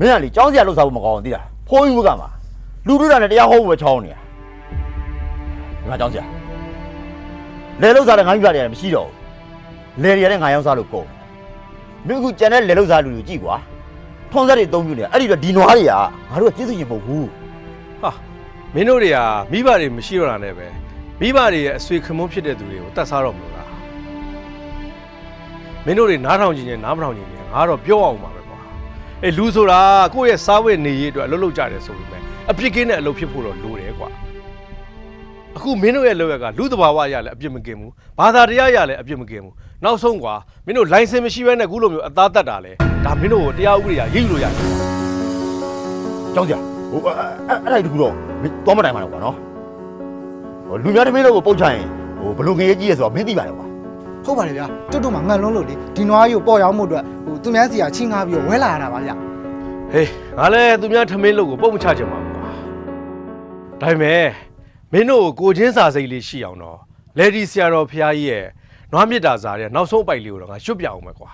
မင်းကလေကြောင်းစရာလှုပ်ရှားဖို့မကောင်းဘူးသိလားဖုန်းကြီးဘုကမှာလူတို့တာနဲ့တရားဟောဖို့ပဲချောင်းနေတာဒီမှာကြောင်းစရာလေလှုပ်ရှားတဲ့ငါးပြရတယ်မရှိတော့ဘူးလေတွေရတဲ့ငါရောက်စားလို့ကုန်မင်းအခုကြံတဲ့လေလှုပ်ရှားလူတွေကြည့်ကွာထုံးစက်တွေအသုံးပြုနေအဲ့ဒီတော့ဒီနွားတွေကငါတို့ကကျေးဇူးရှင်မဟုတ်ဘူးဟာမင်းတို့တွေကမိဘတွေမရှိတော့တာနဲ့ပဲမိဘတွေရဲ့အဆွေခမုန်းဖြစ်တဲ့သူတွေကိုတတ်စားတော့မလို့လားမင်းတို့တွေနားထောင်ကြည့်ရင်နားမထောင်ကြည့်ရင်ငါတော့ပြောအောင်ပါပဲကွာ အေးလူဆိုတာကိုယ့်ရဲ့စားဝတ်နေရေးအတွက်အလုပ်လုပ်ကြတယ်ဆိုပေမဲ့အပြစ်ကင်းတဲ့အလုပ်ဖြစ်ဖို့တော့လိုတယ်ကွာအခုမင်းတို့ရဲ့လုပ်ရကလူတဘာဝရလည်းအပြစ်မကင်းဘူးဘာသာတရားရလည်းအပြစ်မကင်းဘူးနောက်ဆုံးကွာမင်းတို့လိုင်စင်မရှိဘဲနဲ့အခုလိုမျိုးအသားတက်တာလဲဒါမင်းတို့ကိုတရားဥပဒေရရိတ်လို့ရတယ်ကြောင်းစရာဟိုအဲ့အဲ့အဲ့ဒါတခုတော့မင်းသွားမတိုင်ပါနဲ့ကွာနော်ဟိုလူများတမင်းတို့ကိုပုတ်ချရင်ဟိုဘလို့ငရေကြီးရဆိုတော့မင်းသိပါတယ်ကွာ ဟုတ်ပါတယ်ဗျာတွတ်တွတ်မှာငန့်လုံးလို့လေဒီနွားကြီးကိုပေါ်ရောက်မှုအတွက်ဟိုသူများစီကချင်းငားပြီးတော့ဝဲလာရတာပါဗျာဟေးငါလည်းသူများထမင်းလို့ကိုပုံမချချင်ပါဘူးကွာဒါပေမဲ့မင်းတို့ကိုကိုချင်းစာစိတ်လေးရှိအောင်တော့လေဒီဆရာတော်ဖះကြီးရဲ့နွားမြစ်တာစာရဲ့နောက်ဆုံးအပိုက်လေးကိုတော့ငါရွတ်ပြအောင်မယ်ကွာ